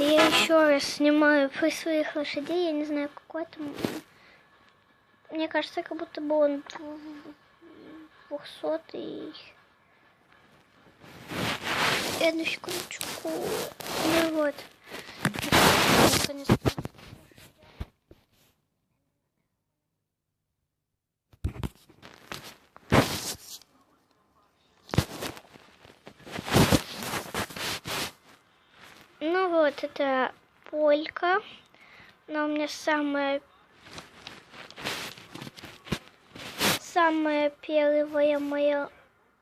я еще раз снимаю при своих лошадей. Я не знаю, какой там. Мне кажется, как будто бы он двухсотый. Одну секундочку. Ну вот. Ну вот, это полька. Она у меня самая самая первая моя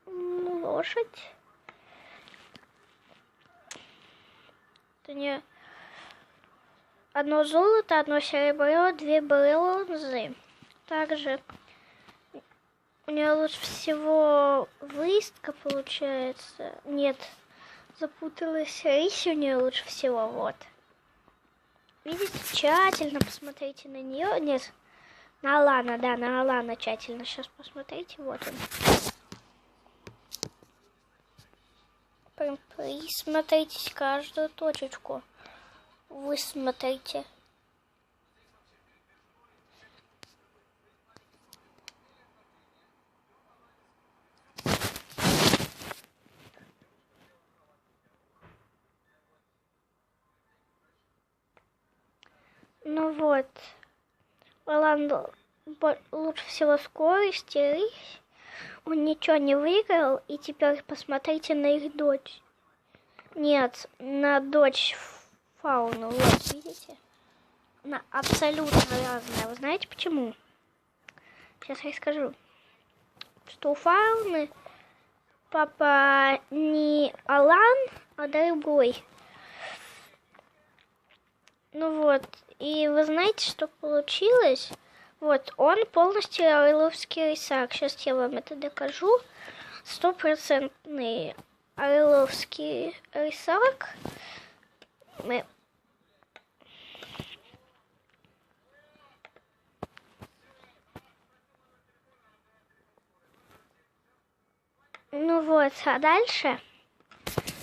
лошадь. Это не одно золото, одно серебро, две бронзы. Также у нее лучше всего выездка получается. Нет, запуталась рысь у нее лучше всего, вот. Видите, тщательно посмотрите на нее. Нет, на Алана, да, на Алана тщательно. Сейчас посмотрите, вот он. Присмотритесь каждую точечку. Вы смотрите. Ну вот, Орландо лучше всего скорости, он ничего не выиграл, и теперь посмотрите на их дочь. Нет, на дочь фауну, вот, видите? Она абсолютно разная. Вы знаете почему? Сейчас я скажу. Что у фауны папа не Алан, а другой. Ну вот, и вы знаете, что получилось? Вот, он полностью орловский рисак. Сейчас я вам это докажу. Стопроцентный орловский рисак. Мы... Ну вот, а дальше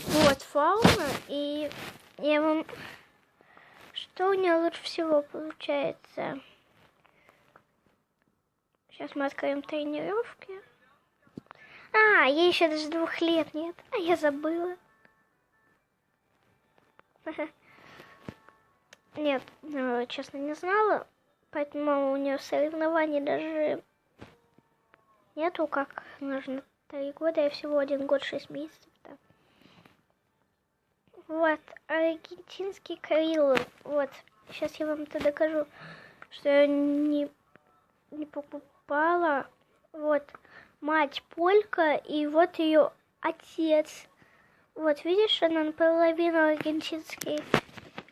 вот фауна, и я вам что у нее лучше всего получается? Сейчас мы откроем тренировки. А, ей еще даже двух лет нет. А я забыла. Нет, ну, честно, не знала. Поэтому у нее соревнований даже нету, как нужно три года, я всего один год, шесть месяцев. Вот, аргентинский Карилл. Вот, сейчас я вам это докажу, что я не, не покупала. Вот, мать Полька, и вот ее отец. Вот, видишь, она наполовину аргентинский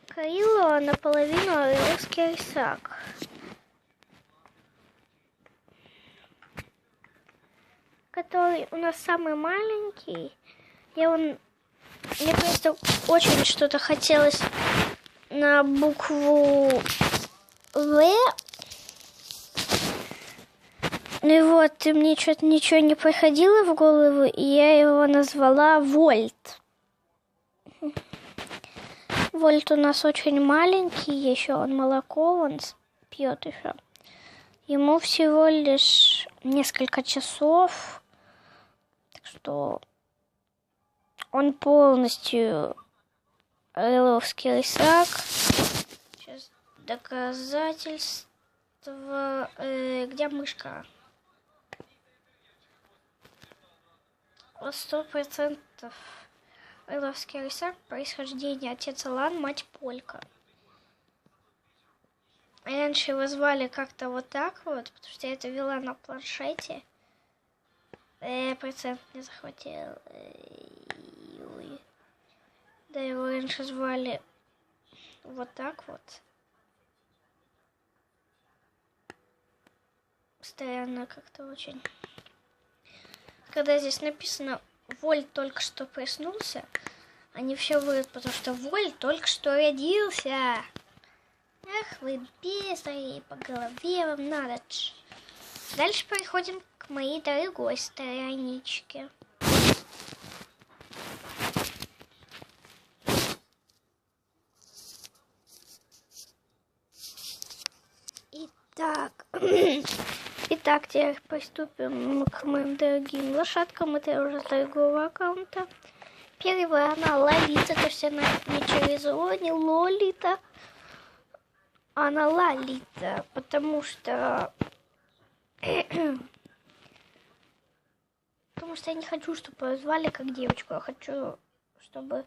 Карилл, а наполовину русский Исаак. Который у нас самый маленький. Я он мне просто очень что-то хотелось на букву В. Ну и вот, и мне что-то ничего не приходило в голову, и я его назвала Вольт. Вольт у нас очень маленький, еще он молоко, он пьет еще. Ему всего лишь несколько часов, так что он полностью Орловский рисак. Сейчас доказательства. Э, где мышка? Сто процентов Орловский рисак. Происхождение отец Алан, мать Полька. Раньше его звали как-то вот так вот, потому что я это вела на планшете. Э, процент не захватил. Да, его раньше звали вот так вот. Странно как-то очень. Когда здесь написано Воль только что проснулся, они все врут, потому что Воль только что родился. Ах, вы бездари, по голове вам надо. Дальше переходим к моей дорогой страничке. Итак, теперь приступим к моим дорогим лошадкам. Это уже с другого аккаунта. Первая, она Лолита, то есть она не через О, не Лолита. Она Лолита, потому что... потому что я не хочу, чтобы звали как девочку. Я хочу, чтобы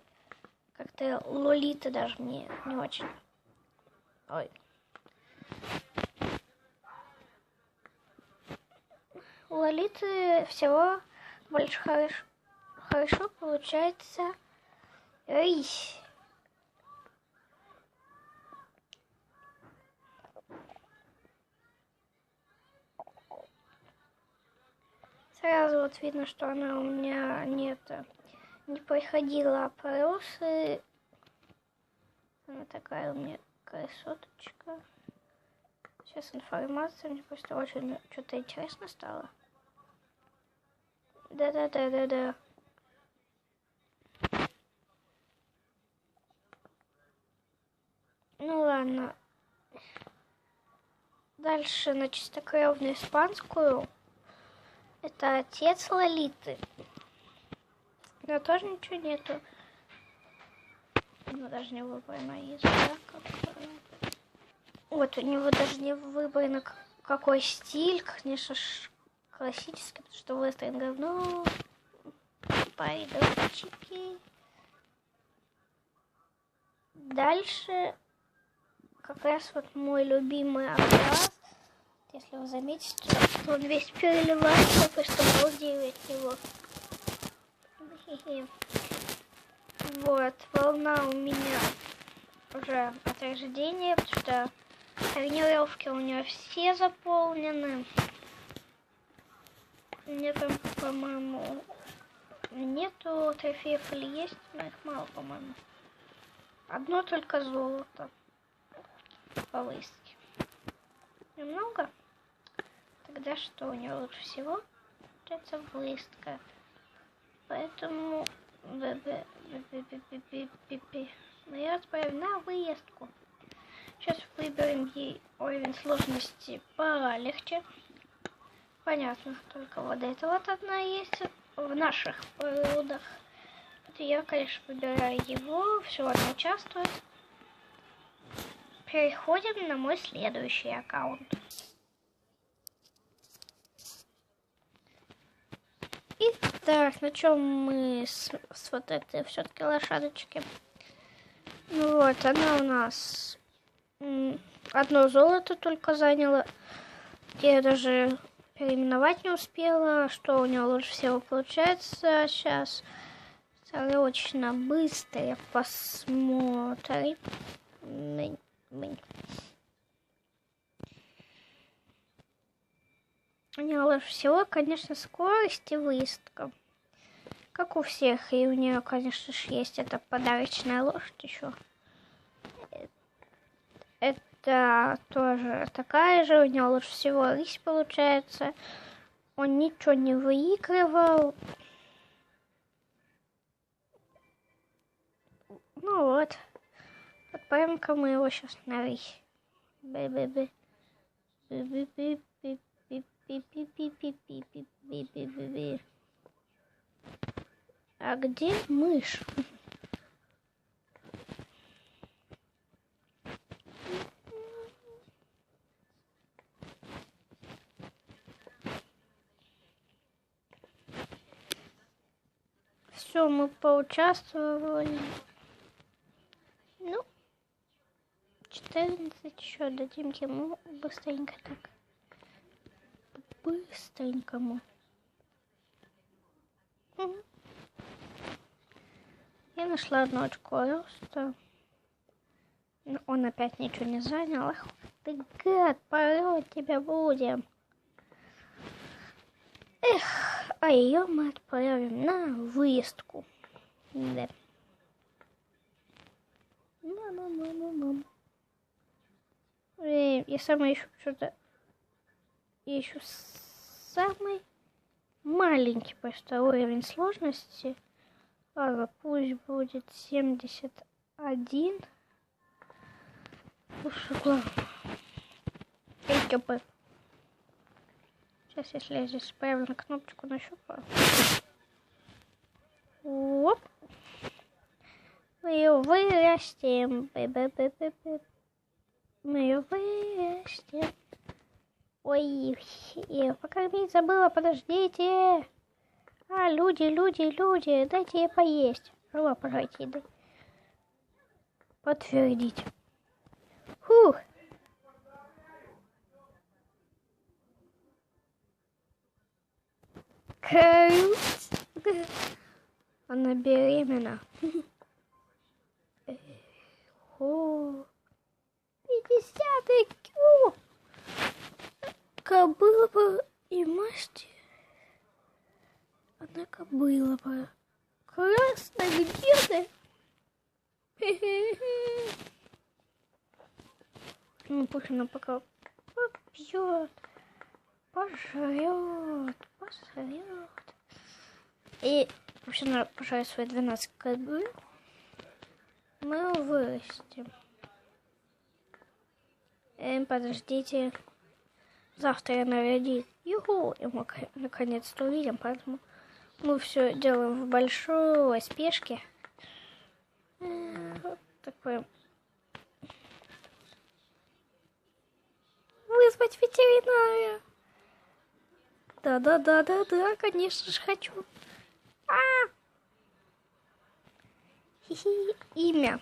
как-то Лолита даже мне не очень. Ой. У Лолиты всего больше хорошо, хорошо получается. Ой. Сразу вот видно, что она у меня нет, не проходила опросы. Она такая у меня красоточка. Сейчас информация, мне просто очень что-то интересно стало. Да-да-да-да-да. Ну ладно. Дальше на чистокровную испанскую. Это отец Лолиты. Да тоже ничего нету. Ну, даже не выбрано язык. Вот у него даже не выбрано какой стиль. Конечно, классический, потому что вестерн говно. Пайдовчики. Дальше как раз вот мой любимый окрас. Если вы заметите, то он весь переливается, просто балдею от него. Вот, волна у меня уже от рождения, потому что тренировки у нее все заполнены. Мне там, по-моему, нету трофеев или есть, но их мало, по-моему. Одно только золото по выставке. Немного? Тогда что у него лучше всего? Получается выставка. Поэтому мы ее отправим на выездку. Сейчас выберем ей уровень сложности полегче. Понятно, только вот это вот одна есть в наших природах. Я, конечно, выбираю его, все одно участвует. Переходим на мой следующий аккаунт. Итак, на чем мы с, с вот этой все-таки лошадочки? Ну вот, она у нас одно золото только заняла. Я даже переименовать не успела, что у него лучше всего получается. Сейчас срочно быстро посмотрим. У нее лучше всего, конечно, скорость и выездка. Как у всех. И у нее, конечно же, есть эта подарочная лошадь еще. Это тоже такая же. У нее лучше всего рысь получается. Он ничего не выигрывал. Ну вот. Отправим-ка мы его сейчас на рысь. Бэ-бэ-бэ. А где мышь? Все, поучаствовали. Ну, 14 еще дадим ему быстренько так. Быстренькому. Угу. Я нашла одно очко роста. Но он опять ничего не занял. Ах, ты гад, пороть тебя будем. Эх, а ее мы отправим на выездку. Да. Мама, Я сама ищу что-то. Я ищу самый маленький просто уровень сложности. Ладно, пусть будет 71. Слушай, главное. ЭКП. Сейчас, если я здесь правильно кнопочку нащупаю. Оп. Мы ее вырастим. Мы ее вырастим. Ой, я покормить забыла, подождите. А, люди, люди, люди, дайте ей поесть. Жила, пожалуйста, еды. Подтвердить. Фух. Круть. Она беременна. О, 50 IQ. Кобыла бы и масти. Одна кобыла бы. Красная, где? Ну, пусть она пока попьет, пожрет, посрет. И вообще надо пожарить свои 12 кобыл. Мы вырастим. Эм, подождите. Завтра я нарядит. Юху! И мы наконец-то увидим, поэтому мы все делаем в большой спешке. Э, Вот такой. Вызвать ветеринара. Да-да-да-да-да, конечно же хочу. А! Имя.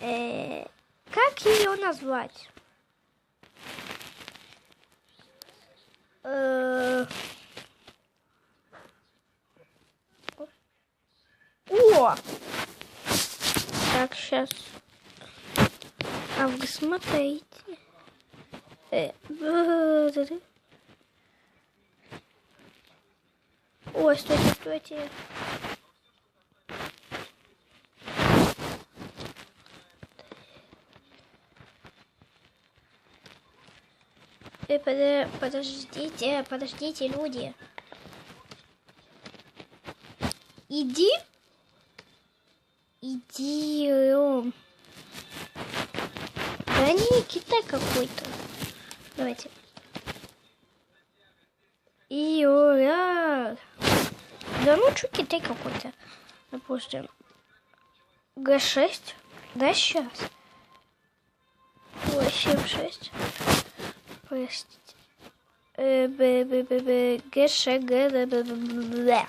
Э, как ее назвать? Э, О! Так, сейчас. А вы смотрите. Э. Ой, стойте, стойте. Подождите, подождите, люди. Иди. Иди, Ром. Да не, Китай какой-то. Давайте. Иора. Да ну что Китай какой-то. Допустим. Г6. Да, сейчас. Ой, 7-6. Простите. Э, б, б, б, б, Г, Ш, Г, Д, Д, Д, Д, Д.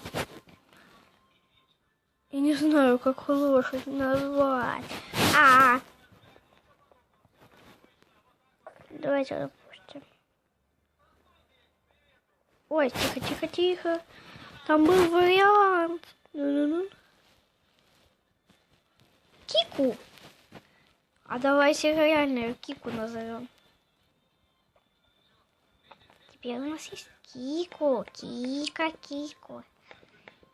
Я не знаю, как лошадь назвать. А. Давайте допустим. Ой, тихо, тихо, тихо. Там был вариант. Ну-ну-ну. Кику. А давайте реально Кику назовем. Теперь у нас есть Кику. Кика, Кику.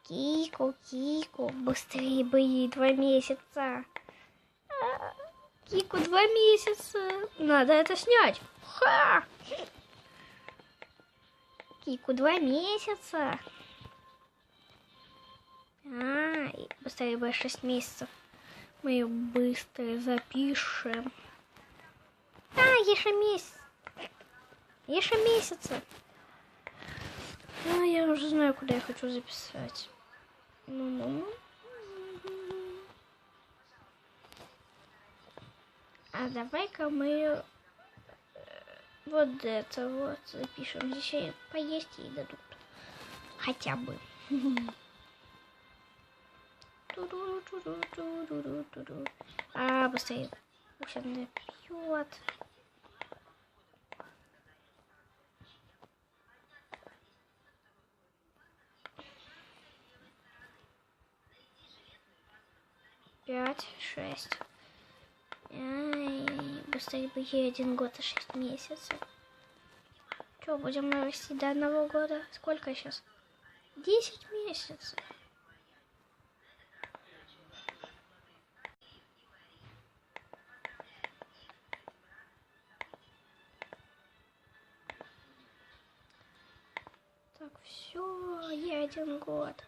Кику, Кику. Быстрее бы два месяца. А, Кику два месяца. Надо это снять. Ха! Кику два месяца. А, быстрее бы шесть месяцев. Мы ее быстро запишем. А, еще месяц. Еще месяца. А, я уже знаю, куда я хочу записать. Ну-ну. А давай-ка мы э, вот это вот запишем. Здесь ей поесть ей дадут. Хотя бы. А, быстрее. Пусть она Пять, шесть. Ай, быстрее бы ей один год и шесть месяцев. Что, будем расти до одного года? Сколько сейчас? Десять месяцев. Так, все, я один год.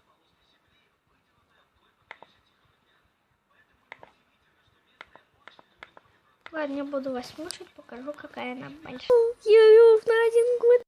Ладно, не буду вас мучить, покажу, какая она большая. Я ровно один год